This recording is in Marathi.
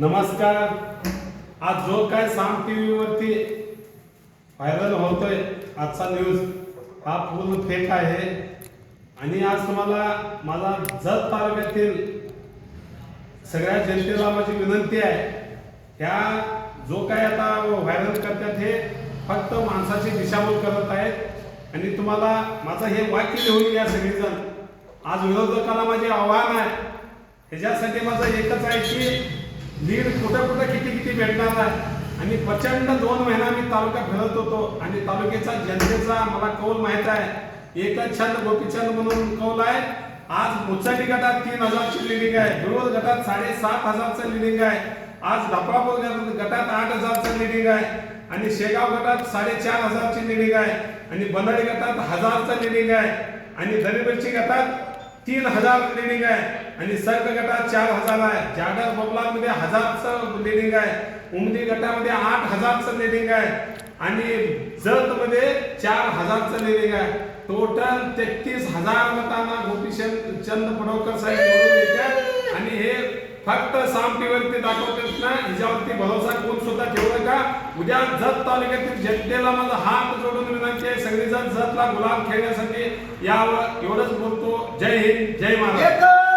नमस्कार. आज जो काय साम टी व्हीवरती व्हायरल होतोय आजचा न्यूज हा पूर्ण फेक आहे. आणि आज तुम्हाला माझा जत तालुक्यातील सगळ्या जनतेला माझी विनंती आहे ह्या जो काय आता व्हायरल करतात हे फक्त माणसाची दिशाभूल करत आहेत. आणि तुम्हाला माझं हे वाक्य लिहून घ्या सगळेजण. आज विरोधकाला माझे आव्हान आहे. ह्याच्यासाठी माझं एकच आहे की लीड कुठं कुठं किती किती भेटणार आहे आणि प्रचंड दोन महिना मी तालुका फिरत होतो आणि तालुक्याचा जनतेचा मला कौल माहीत आहे. एकच छंद गोपीचंद म्हणून कौल आहे. आज मुचाटी गटात तीन हजारची लिडिंग आहे. विरोध गटात साडेसात हजारचं लिडिंग आहे. आज धपरापूर गटात आठ हजारचं लिडिंग आहे. आणि शेगाव गटात साडेचार हजारची लिडिंग आहे. आणि बनाडी गटात हजारचं लिडिंग आहे. आणि दरीमिरची गटात तीन हजार लिडिंग आहे. आणि सर्ग गटात चार हजार आहे. जाडर बबलामध्ये हजारचं लिडिंग आहे. उमदी गटामध्ये आठ हजारचं लिडिंग आहे. आणि जतमध्ये चार हजारचं लिडिंग आहे. टोटल तेहतीस हजार मतांना गोपीशन चंद पडोकर साहेब निवडून येतात आणि हे फक्त सामटीवरती दाखवतात ना हिच्यावरती भरोसा कोण सुद्धा ठेवू नका. उद्या जत तालुक्यातील जनतेला माझा हात जोडून विनंती आहे. सगळेजण जतला गुलाम खेळण्यासाठी यावर एवढंच बोलतो. जय हिंद जय महाराज